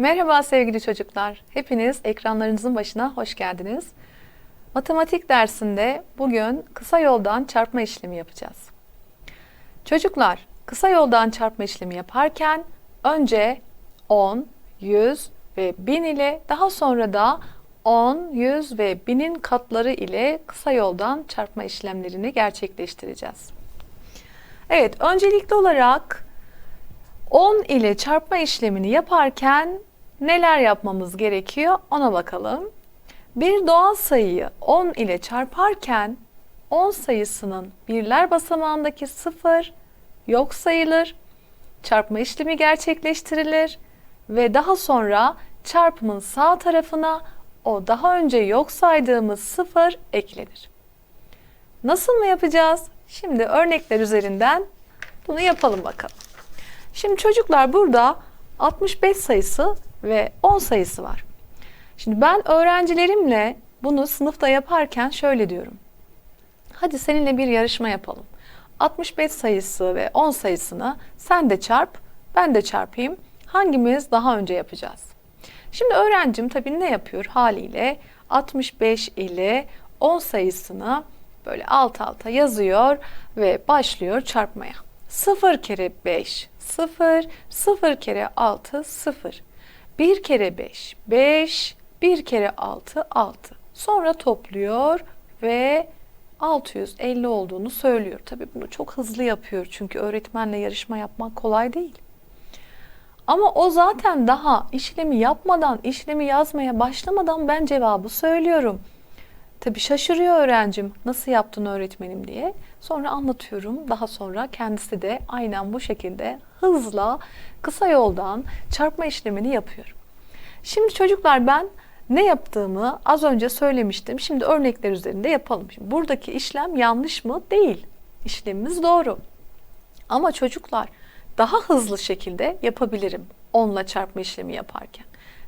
Merhaba sevgili çocuklar. Hepiniz ekranlarınızın başına hoş geldiniz. Matematik dersinde bugün kısa yoldan çarpma işlemi yapacağız. Çocuklar, kısa yoldan çarpma işlemi yaparken önce 10, 100 ve 1000 ile daha sonra da 10, 100 ve 1000'in katları ile kısa yoldan çarpma işlemlerini gerçekleştireceğiz. Evet, öncelikli olarak 10 ile çarpma işlemini yaparken neler yapmamız gerekiyor ona bakalım. Bir doğal sayıyı 10 ile çarparken 10 sayısının birler basamağındaki 0 yok sayılır. Çarpma işlemi gerçekleştirilir ve daha sonra çarpımın sağ tarafına o daha önce yok saydığımız 0 eklenir. Nasıl mı yapacağız? Şimdi örnekler üzerinden bunu yapalım bakalım. Şimdi çocuklar burada 65 sayısı ve 10 sayısı var. Şimdi ben öğrencilerimle bunu sınıfta yaparken şöyle diyorum. Hadi seninle bir yarışma yapalım. 65 sayısı ve 10 sayısını sen de çarp, ben de çarpayım. Hangimiz daha önce yapacağız? Şimdi öğrencim tabii ne yapıyor haliyle? 65 ile 10 sayısını böyle alt alta yazıyor ve başlıyor çarpmaya. 0 kere 5 0, 0 kere 6 0. 1 kere 5 5, 1 kere 6 6. Sonra topluyor ve 650 olduğunu söylüyor. Tabii bunu çok hızlı yapıyor çünkü öğretmenle yarışma yapmak kolay değil. Ama o zaten daha işlemi yapmadan, işlemi yazmaya başlamadan ben cevabı söylüyorum. Tabii şaşırıyor öğrencim nasıl yaptın öğretmenim diye. Sonra anlatıyorum. Daha sonra kendisi de aynen bu şekilde hızla kısa yoldan çarpma işlemini yapıyor. Şimdi çocuklar ben ne yaptığımı az önce söylemiştim. Şimdi örnekler üzerinde yapalım. Şimdi buradaki işlem yanlış mı? Değil. İşlemimiz doğru. Ama çocuklar daha hızlı şekilde yapabilirim onla çarpma işlemi yaparken.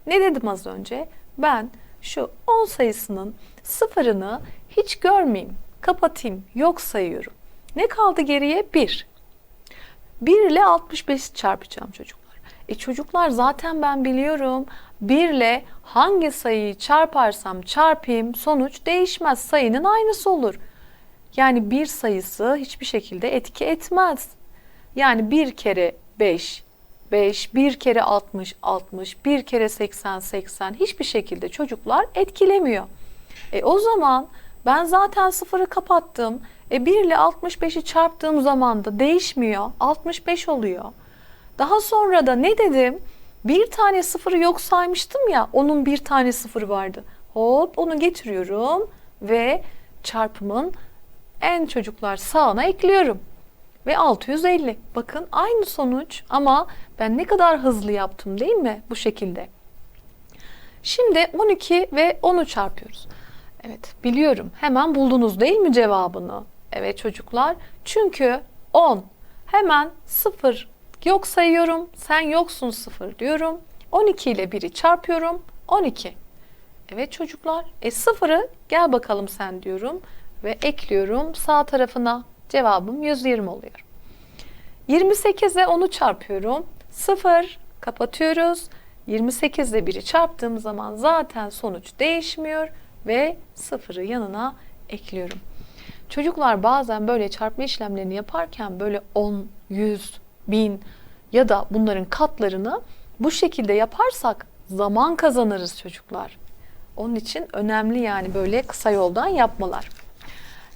Ne dedim az önce? Ben şu 10 sayısının sıfırını hiç görmeyeyim, kapatayım, yok sayıyorum. Ne kaldı geriye? 1. 1 ile 65 çarpacağım çocuklar. E çocuklar zaten ben biliyorum 1 ile hangi sayıyı çarparsam çarpayım sonuç değişmez. Sayının aynısı olur. Yani bir sayısı hiçbir şekilde etki etmez. Yani bir kere 5 5, bir kere 60, 60, bir kere 80, 80 hiçbir şekilde çocuklar etkilemiyor. E o zaman ben zaten sıfırı kapattım. E 1 ile 65'i çarptığım zaman da değişmiyor. 65 oluyor. Daha sonra da ne dedim? Bir tane sıfırı yok saymıştım ya. Onun bir tane sıfırı vardı. Hop onu getiriyorum ve çarpımın en çocuklar sağına ekliyorum ve 650. Bakın aynı sonuç ama ben ne kadar hızlı yaptım değil mi bu şekilde? Şimdi 12 ve 10'u çarpıyoruz. Evet biliyorum hemen buldunuz değil mi cevabını? Evet çocuklar çünkü 10 hemen 0 yok sayıyorum sen yoksun 0 diyorum. 12 ile 1'i çarpıyorum 12. Evet çocuklar e 0'ı gel bakalım sen diyorum ve ekliyorum sağ tarafına Cevabım 120 oluyor. 28'e 10'u çarpıyorum. 0 kapatıyoruz. 28 ile 1'i çarptığım zaman zaten sonuç değişmiyor ve 0'ı yanına ekliyorum. Çocuklar bazen böyle çarpma işlemlerini yaparken böyle 10, 100, 1000 ya da bunların katlarını bu şekilde yaparsak zaman kazanırız çocuklar. Onun için önemli yani böyle kısa yoldan yapmalar.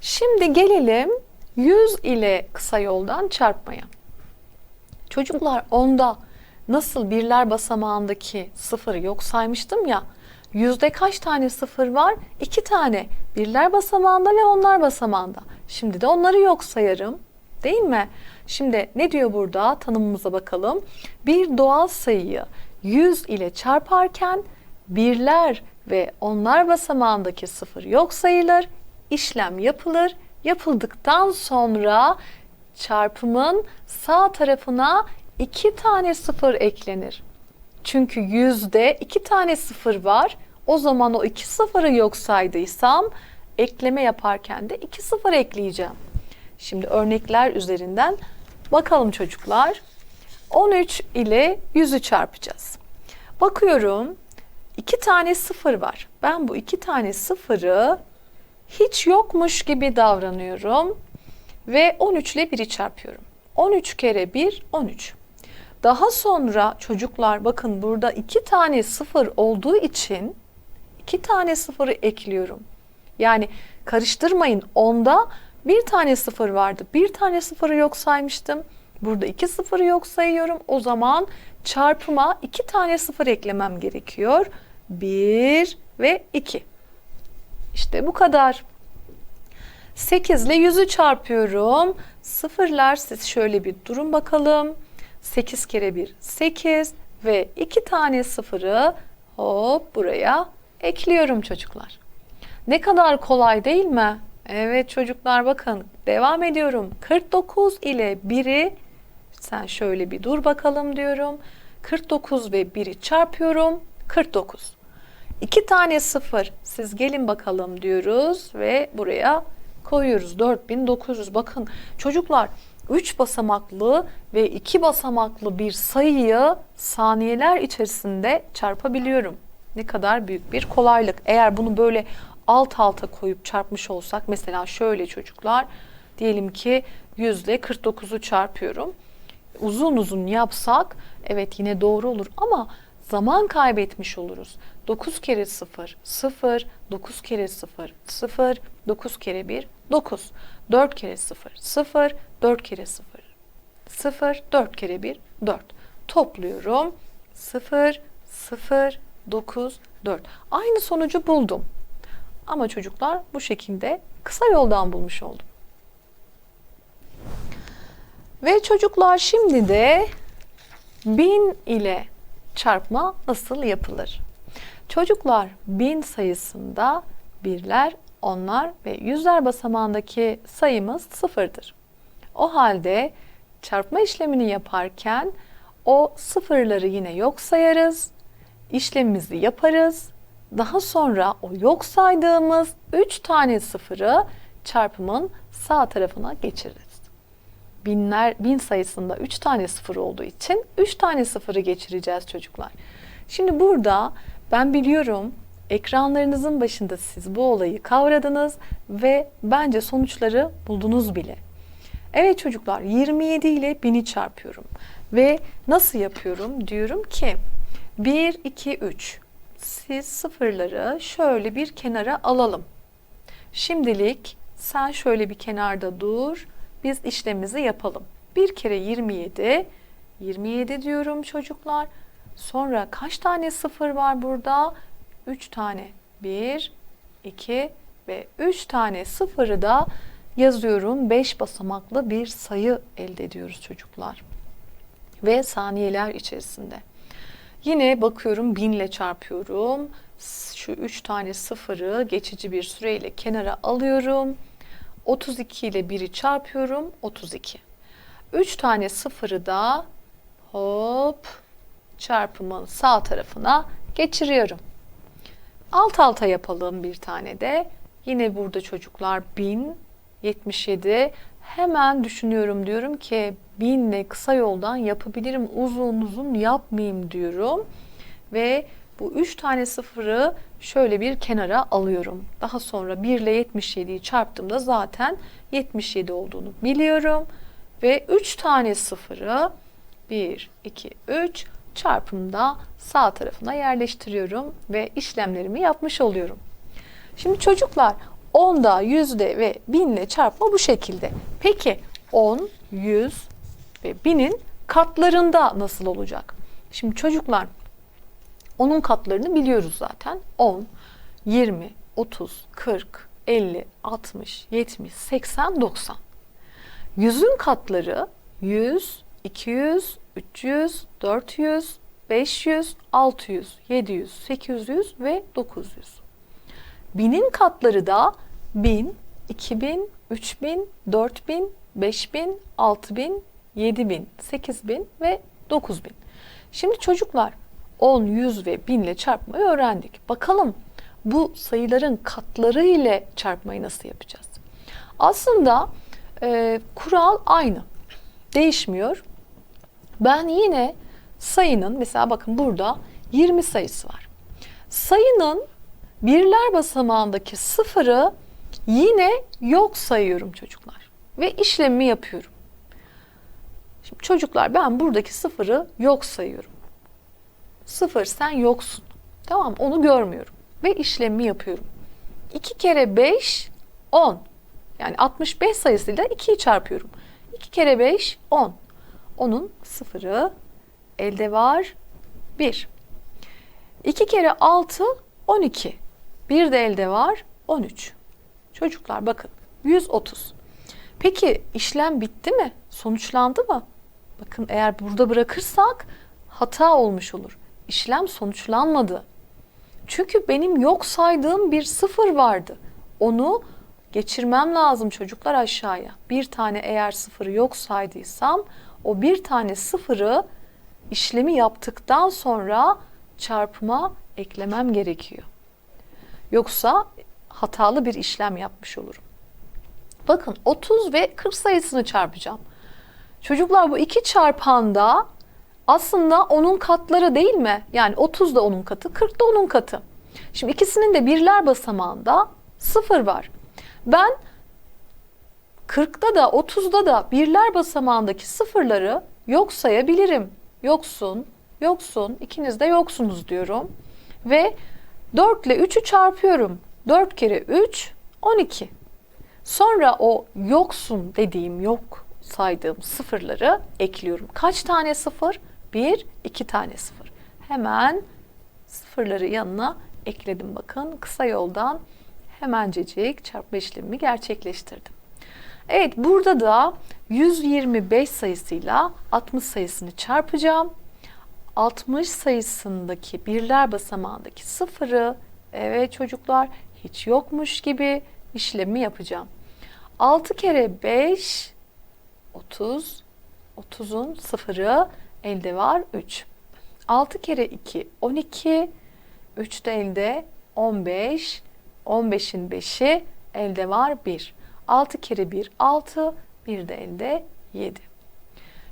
Şimdi gelelim 100 ile kısa yoldan çarpmaya. Çocuklar onda nasıl birler basamağındaki sıfırı yok saymıştım ya. Yüzde kaç tane sıfır var? İki tane. Birler basamağında ve onlar basamağında. Şimdi de onları yok sayarım. Değil mi? Şimdi ne diyor burada? Tanımımıza bakalım. Bir doğal sayıyı 100 ile çarparken birler ve onlar basamağındaki sıfır yok sayılır. İşlem yapılır yapıldıktan sonra çarpımın sağ tarafına iki tane sıfır eklenir. Çünkü yüzde iki tane sıfır var. O zaman o iki sıfırı yok saydıysam ekleme yaparken de iki sıfır ekleyeceğim. Şimdi örnekler üzerinden bakalım çocuklar. 13 ile 100'ü çarpacağız. Bakıyorum iki tane sıfır var. Ben bu iki tane sıfırı hiç yokmuş gibi davranıyorum ve 13 ile 1'i çarpıyorum. 13 kere 1 13. Daha sonra çocuklar bakın burada iki tane sıfır olduğu için iki tane sıfırı ekliyorum. Yani karıştırmayın onda bir tane sıfır vardı. Bir tane sıfırı yok saymıştım. Burada iki sıfırı yok sayıyorum. O zaman çarpıma iki tane sıfır eklemem gerekiyor. Bir ve iki. İşte bu kadar. 8 ile 100'ü çarpıyorum. Sıfırlar siz şöyle bir durun bakalım. 8 kere 1 8 ve 2 tane sıfırı hop buraya ekliyorum çocuklar. Ne kadar kolay değil mi? Evet çocuklar bakın devam ediyorum. 49 ile 1'i sen şöyle bir dur bakalım diyorum. 49 ve 1'i çarpıyorum. 49. 2 tane sıfır siz gelin bakalım diyoruz ve buraya koyuyoruz. 4900 bakın çocuklar 3 basamaklı ve 2 basamaklı bir sayıyı saniyeler içerisinde çarpabiliyorum. Ne kadar büyük bir kolaylık. Eğer bunu böyle alt alta koyup çarpmış olsak mesela şöyle çocuklar diyelim ki 100 ile 49'u çarpıyorum. Uzun uzun yapsak evet yine doğru olur ama zaman kaybetmiş oluruz. 9 kere 0 0 9 kere 0 0 9 kere 1 9 4 kere 0 0 4 kere 0 0 4 kere 1 4 topluyorum. 0 0 9 4 aynı sonucu buldum. Ama çocuklar bu şekilde kısa yoldan bulmuş oldum. Ve çocuklar şimdi de 1000 ile çarpma nasıl yapılır? Çocuklar bin sayısında birler, onlar ve yüzler basamağındaki sayımız sıfırdır. O halde çarpma işlemini yaparken o sıfırları yine yok sayarız, işlemimizi yaparız. Daha sonra o yok saydığımız 3 tane sıfırı çarpımın sağ tarafına geçiririz. Binler, bin sayısında 3 tane sıfır olduğu için 3 tane sıfırı geçireceğiz çocuklar. Şimdi burada ben biliyorum ekranlarınızın başında siz bu olayı kavradınız ve bence sonuçları buldunuz bile. Evet çocuklar 27 ile 1000'i çarpıyorum. Ve nasıl yapıyorum? Diyorum ki 1, 2, 3. Siz sıfırları şöyle bir kenara alalım. Şimdilik sen şöyle bir kenarda dur. Biz işlemimizi yapalım. Bir kere 27. 27 diyorum çocuklar. Sonra kaç tane sıfır var burada? 3 tane. 1, 2 ve 3 tane sıfırı da yazıyorum. 5 basamaklı bir sayı elde ediyoruz çocuklar. Ve saniyeler içerisinde. Yine bakıyorum 1000 ile çarpıyorum. Şu 3 tane sıfırı geçici bir süreyle kenara alıyorum. 32 ile 1'i çarpıyorum. 32. 3 tane sıfırı da hop çarpımın sağ tarafına geçiriyorum. Alt alta yapalım bir tane de. Yine burada çocuklar 1077. Hemen düşünüyorum diyorum ki 1000 ile kısa yoldan yapabilirim. Uzun uzun yapmayayım diyorum. Ve bu 3 tane sıfırı şöyle bir kenara alıyorum. Daha sonra 1 ile 77'yi çarptığımda zaten 77 olduğunu biliyorum. Ve 3 tane sıfırı 1, 2, 3 çarpımda sağ tarafına yerleştiriyorum ve işlemlerimi yapmış oluyorum. Şimdi çocuklar 10'da, 100'de ve 1000 ile çarpma bu şekilde. Peki 10, 100 ve 1000'in katlarında nasıl olacak? Şimdi çocuklar onun katlarını biliyoruz zaten. 10, 20, 30, 40, 50, 60, 70, 80, 90. Yüzün katları 100, 200, 300, 400, 500, 600, 700, 800 ve 900. Binin katları da 1000, 2000, 3000, 4000, 5000, 6000, 7000, 8000 ve 9000. Şimdi çocuklar 10, 100 ve 1000 ile çarpmayı öğrendik. Bakalım bu sayıların katları ile çarpmayı nasıl yapacağız? Aslında e, kural aynı. Değişmiyor. Ben yine sayının mesela bakın burada 20 sayısı var. Sayının birler basamağındaki sıfırı yine yok sayıyorum çocuklar. Ve işlemimi yapıyorum. Şimdi çocuklar ben buradaki sıfırı yok sayıyorum. Sıfır sen yoksun. Tamam onu görmüyorum. Ve işlemimi yapıyorum. 2 kere 5 10. Yani 65 sayısıyla 2'yi çarpıyorum. 2 kere 5 10. Onun sıfırı elde var 1. 2 kere 6 12. Bir de elde var 13. Çocuklar bakın 130. Peki işlem bitti mi? Sonuçlandı mı? Bakın eğer burada bırakırsak hata olmuş olur. İşlem sonuçlanmadı. Çünkü benim yok saydığım bir sıfır vardı. Onu geçirmem lazım çocuklar aşağıya. Bir tane eğer sıfırı yok saydıysam o bir tane sıfırı işlemi yaptıktan sonra çarpıma eklemem gerekiyor. Yoksa hatalı bir işlem yapmış olurum. Bakın 30 ve 40 sayısını çarpacağım. Çocuklar bu iki çarpanda aslında onun katları değil mi? Yani 30 da onun katı, 40 da onun katı. Şimdi ikisinin de birler basamağında sıfır var. Ben 40'da da 30'da da birler basamağındaki sıfırları yok sayabilirim. Yoksun, yoksun, ikiniz de yoksunuz diyorum. Ve 4 ile 3'ü çarpıyorum. 4 kere 3, 12. Sonra o yoksun dediğim yok saydığım sıfırları ekliyorum. Kaç tane sıfır? Bir, iki tane sıfır. Hemen sıfırları yanına ekledim bakın. Kısa yoldan hemencecik çarpma işlemimi gerçekleştirdim. Evet burada da 125 sayısıyla 60 sayısını çarpacağım. 60 sayısındaki birler basamağındaki sıfırı evet çocuklar hiç yokmuş gibi işlemi yapacağım. 6 kere 5 30 30'un sıfırı elde var 3. 6 kere 2 12 3 de elde 15 15'in 5'i elde var 1. 6 kere 1 6 1 de elde 7.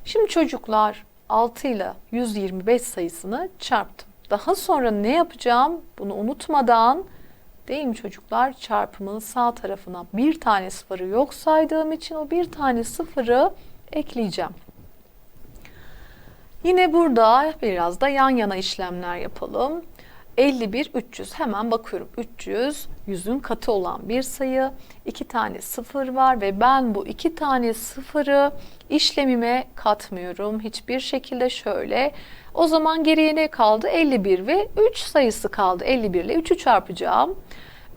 Şimdi çocuklar 6 ile 125 sayısını çarptım. Daha sonra ne yapacağım? Bunu unutmadan değil mi çocuklar? Çarpımın sağ tarafına bir tane sıfırı yok saydığım için o bir tane sıfırı ekleyeceğim. Yine burada biraz da yan yana işlemler yapalım. 51, 300 hemen bakıyorum. 300, yüzün katı olan bir sayı. iki tane sıfır var ve ben bu iki tane sıfırı işlemime katmıyorum. Hiçbir şekilde şöyle. O zaman geriye ne kaldı? 51 ve 3 sayısı kaldı. 51 ile 3'ü çarpacağım.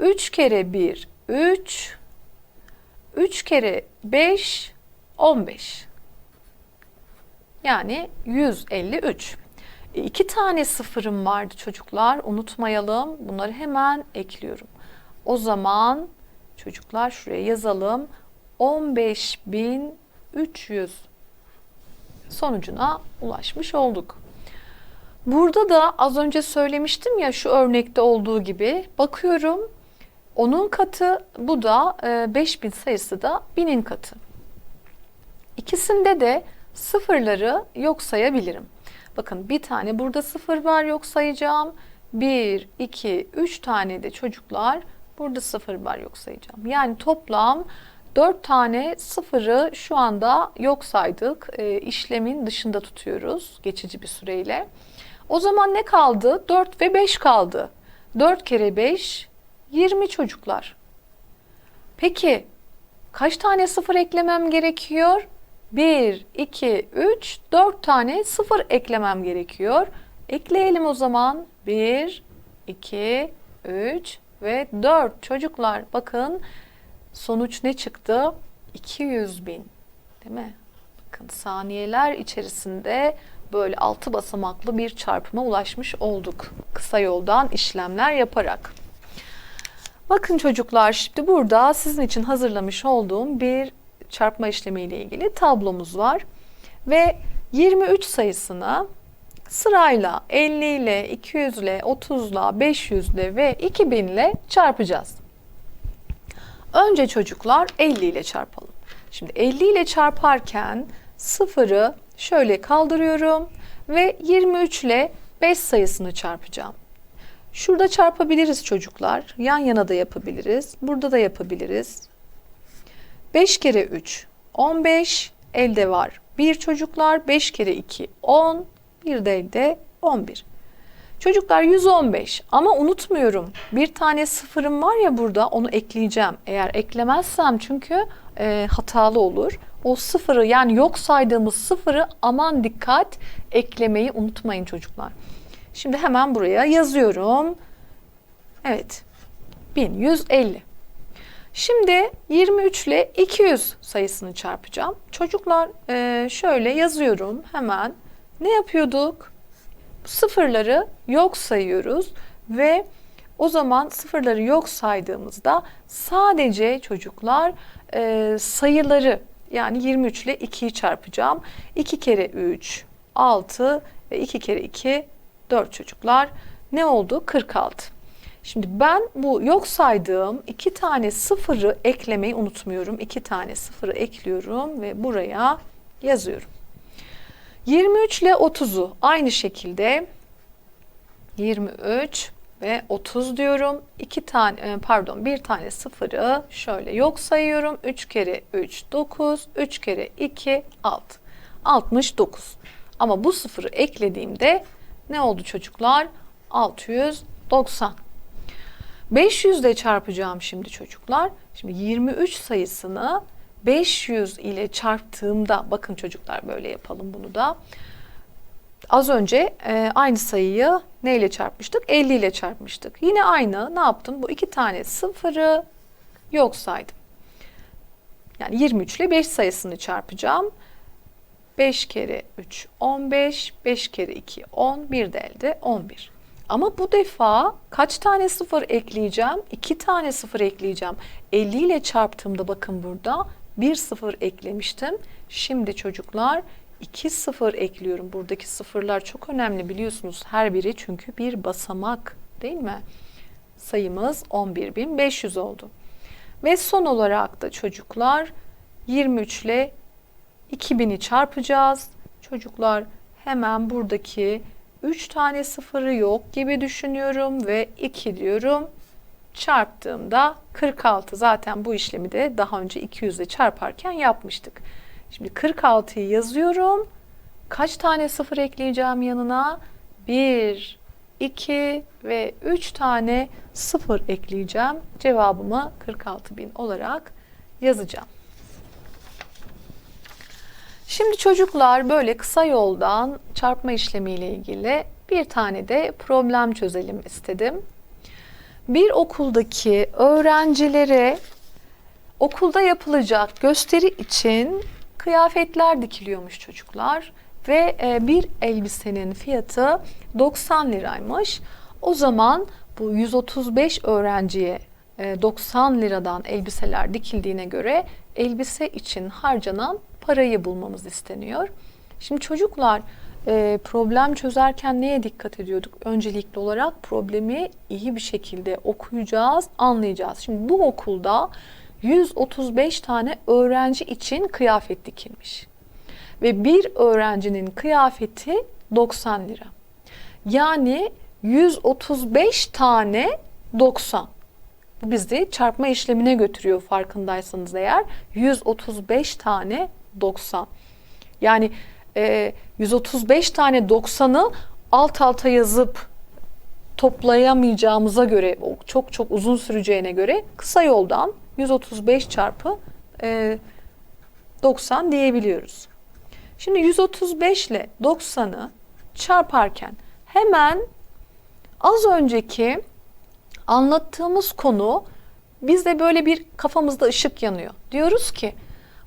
3 kere 1, 3. 3 kere 5, 15. Yani 153. E, iki tane sıfırım vardı çocuklar. Unutmayalım. Bunları hemen ekliyorum. O zaman çocuklar şuraya yazalım. 15.300 sonucuna ulaşmış olduk. Burada da az önce söylemiştim ya şu örnekte olduğu gibi bakıyorum onun katı bu da 5000 sayısı da 1000'in katı. İkisinde de sıfırları yok sayabilirim. Bakın bir tane burada sıfır var yok sayacağım. Bir, iki, üç tane de çocuklar burada sıfır var yok sayacağım. Yani toplam dört tane sıfırı şu anda yok saydık. E, işlemin dışında tutuyoruz geçici bir süreyle. O zaman ne kaldı? 4 ve 5 kaldı. 4 kere 5 20 çocuklar. Peki kaç tane sıfır eklemem gerekiyor? 1, 2, 3, 4 tane sıfır eklemem gerekiyor. Ekleyelim o zaman. 1, 2, 3 ve 4. Çocuklar bakın sonuç ne çıktı? 200 bin. Değil mi? Bakın saniyeler içerisinde böyle altı basamaklı bir çarpıma ulaşmış olduk. Kısa yoldan işlemler yaparak. Bakın çocuklar şimdi burada sizin için hazırlamış olduğum bir çarpma işlemi ile ilgili tablomuz var. Ve 23 sayısını sırayla 50 ile, 200 ile, 30 ile, 500 ile ve 2000 ile çarpacağız. Önce çocuklar 50 ile çarpalım. Şimdi 50 ile çarparken sıfırı şöyle kaldırıyorum ve 23 ile 5 sayısını çarpacağım. Şurada çarpabiliriz çocuklar. Yan yana da yapabiliriz. Burada da yapabiliriz. 5 kere 3 15 elde var. 1 çocuklar 5 kere 2 10 bir de elde 11. Çocuklar 115 ama unutmuyorum bir tane sıfırım var ya burada onu ekleyeceğim. Eğer eklemezsem çünkü e, hatalı olur. O sıfırı yani yok saydığımız sıfırı aman dikkat eklemeyi unutmayın çocuklar. Şimdi hemen buraya yazıyorum. Evet 1150. Şimdi 23 ile 200 sayısını çarpacağım. Çocuklar e, şöyle yazıyorum hemen. Ne yapıyorduk? Sıfırları yok sayıyoruz ve o zaman sıfırları yok saydığımızda sadece çocuklar e, sayıları yani 23 ile 2'yi çarpacağım. 2 kere 3 6 ve 2 kere 2 4 çocuklar. Ne oldu? 46. Şimdi ben bu yok saydığım iki tane sıfırı eklemeyi unutmuyorum. İki tane sıfırı ekliyorum ve buraya yazıyorum. 23 ile 30'u aynı şekilde 23 ve 30 diyorum. İki tane e, pardon bir tane sıfırı şöyle yok sayıyorum. 3 kere 3 9, 3 kere 2 6. 69. Ama bu sıfırı eklediğimde ne oldu çocuklar? 690. 500 ile çarpacağım şimdi çocuklar. Şimdi 23 sayısını 500 ile çarptığımda bakın çocuklar böyle yapalım bunu da. Az önce e, aynı sayıyı ne ile çarpmıştık? 50 ile çarpmıştık. Yine aynı ne yaptım? Bu iki tane sıfırı yok saydım. Yani 23 ile 5 sayısını çarpacağım. 5 kere 3 15, 5 kere 2 10, bir de elde 11. Ama bu defa kaç tane sıfır ekleyeceğim? 2 tane sıfır ekleyeceğim. 50 ile çarptığımda bakın burada bir sıfır eklemiştim. Şimdi çocuklar 2 sıfır ekliyorum. Buradaki sıfırlar çok önemli biliyorsunuz. Her biri çünkü bir basamak değil mi? Sayımız 11.500 oldu. Ve son olarak da çocuklar 23 ile 2000'i çarpacağız. Çocuklar hemen buradaki 3 tane sıfırı yok gibi düşünüyorum ve 2 diyorum. Çarptığımda 46. Zaten bu işlemi de daha önce 200 ile çarparken yapmıştık. Şimdi 46'yı yazıyorum. Kaç tane sıfır ekleyeceğim yanına? 1, 2 ve 3 tane sıfır ekleyeceğim. Cevabımı 46.000 olarak yazacağım. Şimdi çocuklar böyle kısa yoldan çarpma işlemiyle ilgili bir tane de problem çözelim istedim. Bir okuldaki öğrencilere okulda yapılacak gösteri için kıyafetler dikiliyormuş çocuklar ve e, bir elbisenin fiyatı 90 liraymış. O zaman bu 135 öğrenciye 90 e, liradan elbiseler dikildiğine göre elbise için harcanan parayı bulmamız isteniyor. Şimdi çocuklar e, problem çözerken neye dikkat ediyorduk? Öncelikli olarak problemi iyi bir şekilde okuyacağız, anlayacağız. Şimdi bu okulda 135 tane öğrenci için kıyafet dikilmiş. Ve bir öğrencinin kıyafeti 90 lira. Yani 135 tane 90. Bu bizi çarpma işlemine götürüyor farkındaysanız eğer. 135 tane 90. Yani e, 135 tane 90'ı alt alta yazıp toplayamayacağımıza göre, çok çok uzun süreceğine göre kısa yoldan 135 çarpı e, 90 diyebiliyoruz. Şimdi 135 ile 90'ı çarparken hemen az önceki anlattığımız konu bizde böyle bir kafamızda ışık yanıyor. Diyoruz ki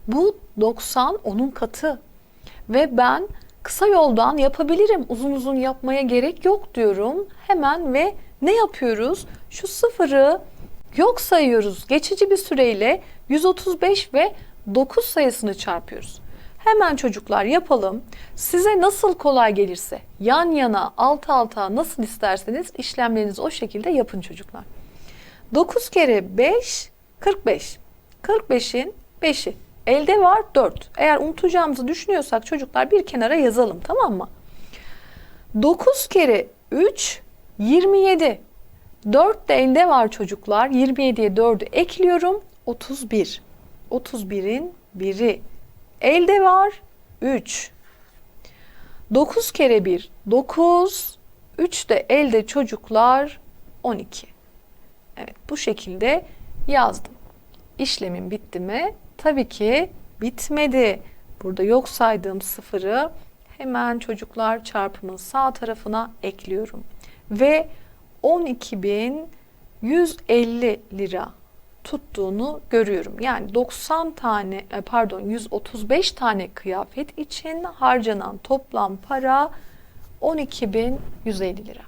bu 90 onun katı ve ben kısa yoldan yapabilirim. Uzun uzun yapmaya gerek yok diyorum. Hemen ve ne yapıyoruz? Şu sıfırı yok sayıyoruz. Geçici bir süreyle 135 ve 9 sayısını çarpıyoruz. Hemen çocuklar yapalım. Size nasıl kolay gelirse yan yana, alt alta nasıl isterseniz işlemlerinizi o şekilde yapın çocuklar. 9 kere 5 45. 45'in 5'i. Elde var 4. Eğer unutacağımızı düşünüyorsak çocuklar bir kenara yazalım tamam mı? 9 kere 3 27. 4 de elde var çocuklar. 27'ye 4'ü ekliyorum. 31. 31'in biri. Elde var 3. 9 kere 1 9. 3 de elde çocuklar 12. Evet bu şekilde yazdım. İşlemin bitti mi? Tabii ki bitmedi. Burada yok saydığım sıfırı hemen çocuklar çarpımın sağ tarafına ekliyorum. Ve 12.150 lira tuttuğunu görüyorum. Yani 90 tane e, pardon 135 tane kıyafet için harcanan toplam para 12.150 lira.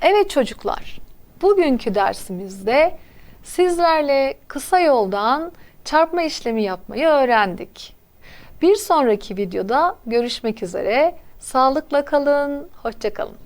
Evet çocuklar, bugünkü dersimizde sizlerle kısa yoldan çarpma işlemi yapmayı öğrendik. Bir sonraki videoda görüşmek üzere. Sağlıkla kalın, hoşça kalın.